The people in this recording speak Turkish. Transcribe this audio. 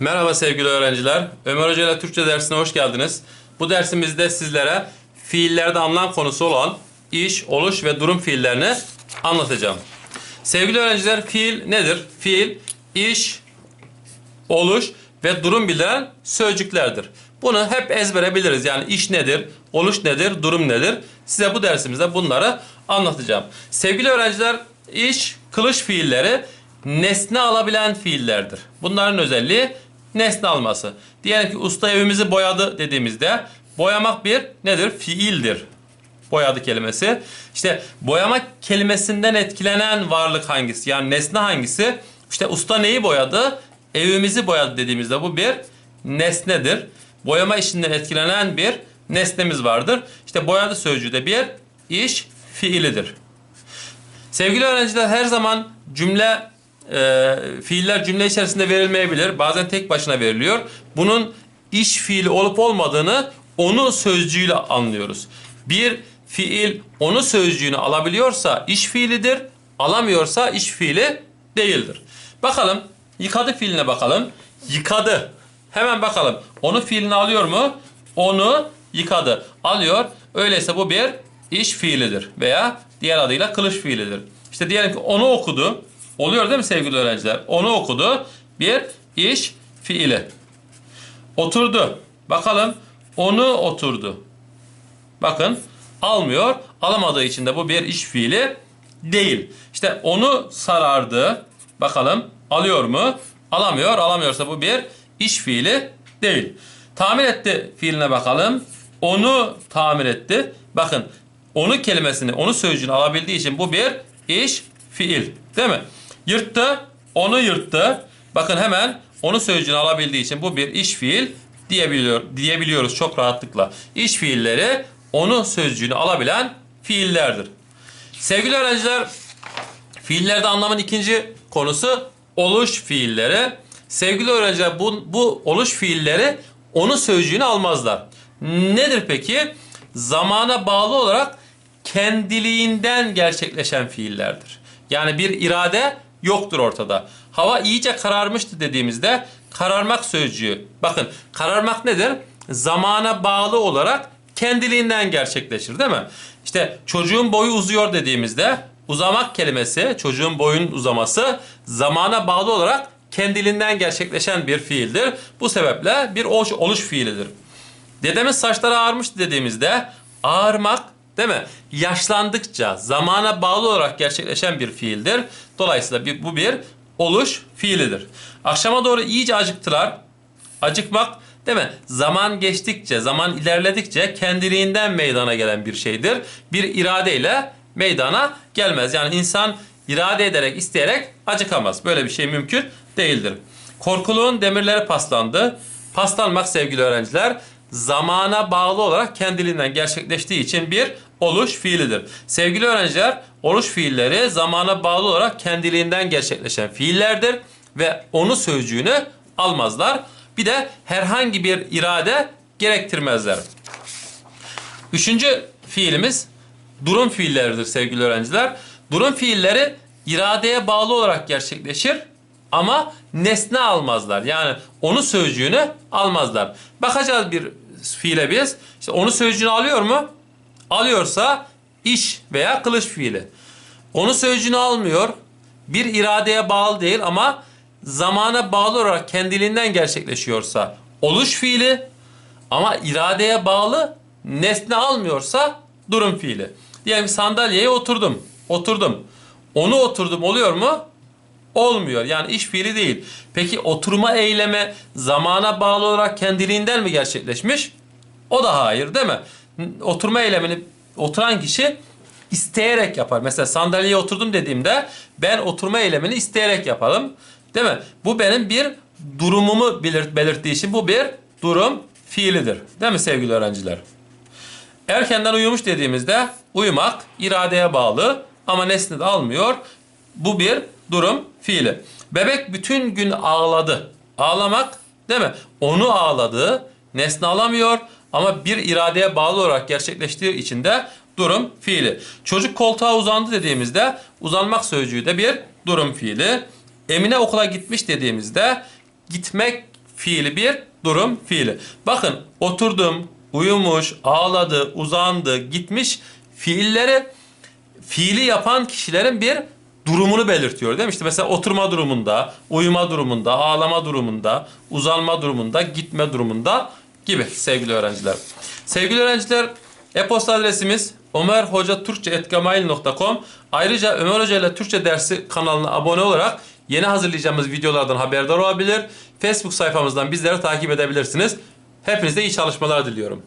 Merhaba sevgili öğrenciler. Ömer Hoca ile Türkçe dersine hoş geldiniz. Bu dersimizde sizlere fiillerde anlam konusu olan iş, oluş ve durum fiillerini anlatacağım. Sevgili öğrenciler fiil nedir? Fiil, iş, oluş ve durum bildiren sözcüklerdir. Bunu hep ezbere biliriz. Yani iş nedir, oluş nedir, durum nedir? Size bu dersimizde bunları anlatacağım. Sevgili öğrenciler, iş, kılıç fiilleri nesne alabilen fiillerdir. Bunların özelliği nesne alması. Diyelim ki usta evimizi boyadı dediğimizde boyamak bir nedir? Fiildir. Boyadı kelimesi. İşte boyamak kelimesinden etkilenen varlık hangisi? Yani nesne hangisi? İşte usta neyi boyadı? Evimizi boyadı dediğimizde bu bir nesnedir. Boyama işinden etkilenen bir nesnemiz vardır. İşte boyadı sözcüğü de bir iş fiilidir. Sevgili öğrenciler her zaman cümle e, fiiller cümle içerisinde verilmeyebilir. Bazen tek başına veriliyor. Bunun iş fiili olup olmadığını onu sözcüğüyle anlıyoruz. Bir fiil onu sözcüğünü alabiliyorsa iş fiilidir. Alamıyorsa iş fiili değildir. Bakalım yıkadı fiiline bakalım. Yıkadı. Hemen bakalım. Onu fiilini alıyor mu? Onu yıkadı. Alıyor. Öyleyse bu bir iş fiilidir. Veya diğer adıyla kılıç fiilidir. İşte diyelim ki onu okudu. Oluyor değil mi sevgili öğrenciler? Onu okudu. Bir iş fiili. Oturdu. Bakalım onu oturdu. Bakın almıyor. Alamadığı için de bu bir iş fiili değil. İşte onu sarardı. Bakalım alıyor mu? Alamıyor. Alamıyorsa bu bir iş fiili değil. Tamir etti fiiline bakalım. Onu tamir etti. Bakın onu kelimesini, onu sözcüğünü alabildiği için bu bir iş fiil. Değil mi? Yırttı, onu yırttı. Bakın hemen onu sözcüğünü alabildiği için bu bir iş fiil diyebiliyor, diyebiliyoruz çok rahatlıkla. İş fiilleri onu sözcüğünü alabilen fiillerdir. Sevgili öğrenciler, fiillerde anlamın ikinci konusu oluş fiilleri. Sevgili öğrenciler bu, bu oluş fiilleri onu sözcüğünü almazlar. Nedir peki? Zamana bağlı olarak kendiliğinden gerçekleşen fiillerdir. Yani bir irade yoktur ortada. Hava iyice kararmıştı dediğimizde kararmak sözcüğü. Bakın kararmak nedir? Zamana bağlı olarak kendiliğinden gerçekleşir değil mi? İşte çocuğun boyu uzuyor dediğimizde uzamak kelimesi çocuğun boyun uzaması zamana bağlı olarak kendiliğinden gerçekleşen bir fiildir. Bu sebeple bir oluş, oluş fiilidir. Dedemin saçları ağarmış dediğimizde ağarmak değil mi? Yaşlandıkça zamana bağlı olarak gerçekleşen bir fiildir. Dolayısıyla bir, bu bir oluş fiilidir. Akşama doğru iyice acıktılar. Acıkmak değil mi? Zaman geçtikçe, zaman ilerledikçe kendiliğinden meydana gelen bir şeydir. Bir iradeyle meydana gelmez. Yani insan irade ederek, isteyerek acıkamaz. Böyle bir şey mümkün değildir. Korkuluğun demirleri paslandı. Paslanmak sevgili öğrenciler zamana bağlı olarak kendiliğinden gerçekleştiği için bir oluş fiilidir. Sevgili öğrenciler, oluş fiilleri zamana bağlı olarak kendiliğinden gerçekleşen fiillerdir ve onu sözcüğünü almazlar. Bir de herhangi bir irade gerektirmezler. Üçüncü fiilimiz durum fiilleridir sevgili öğrenciler. Durum fiilleri iradeye bağlı olarak gerçekleşir ama nesne almazlar. Yani onu sözcüğünü almazlar. Bakacağız bir fiile biz. İşte onu sözcüğünü alıyor mu? Alıyorsa iş veya kılıç fiili. Onu sözcüğünü almıyor. Bir iradeye bağlı değil ama zamana bağlı olarak kendiliğinden gerçekleşiyorsa oluş fiili ama iradeye bağlı nesne almıyorsa durum fiili. Diyelim sandalyeye oturdum. Oturdum. Onu oturdum oluyor mu? Olmuyor. Yani iş fiili değil. Peki oturma eylemi zamana bağlı olarak kendiliğinden mi gerçekleşmiş? O da hayır değil mi? Oturma eylemini oturan kişi isteyerek yapar. Mesela sandalyeye oturdum dediğimde ben oturma eylemini isteyerek yaparım. Değil mi? Bu benim bir durumumu belirt belirttiği için bu bir durum fiilidir. Değil mi sevgili öğrenciler? Erkenden uyumuş dediğimizde uyumak iradeye bağlı ama nesne de almıyor. Bu bir durum fiili. Bebek bütün gün ağladı. Ağlamak değil mi? Onu ağladı. Nesne alamıyor ama bir iradeye bağlı olarak gerçekleştiği için de durum fiili. Çocuk koltuğa uzandı dediğimizde uzanmak sözcüğü de bir durum fiili. Emine okula gitmiş dediğimizde gitmek fiili bir durum fiili. Bakın oturdum, uyumuş, ağladı, uzandı, gitmiş fiilleri fiili yapan kişilerin bir durumunu belirtiyor değil mi? İşte mesela oturma durumunda, uyuma durumunda, ağlama durumunda, uzanma durumunda, gitme durumunda gibi sevgili öğrenciler. Sevgili öğrenciler e-posta adresimiz ömerhocaturkçe.gmail.com Ayrıca Ömer Hoca ile Türkçe dersi kanalına abone olarak yeni hazırlayacağımız videolardan haberdar olabilir. Facebook sayfamızdan bizleri takip edebilirsiniz. Hepinize iyi çalışmalar diliyorum.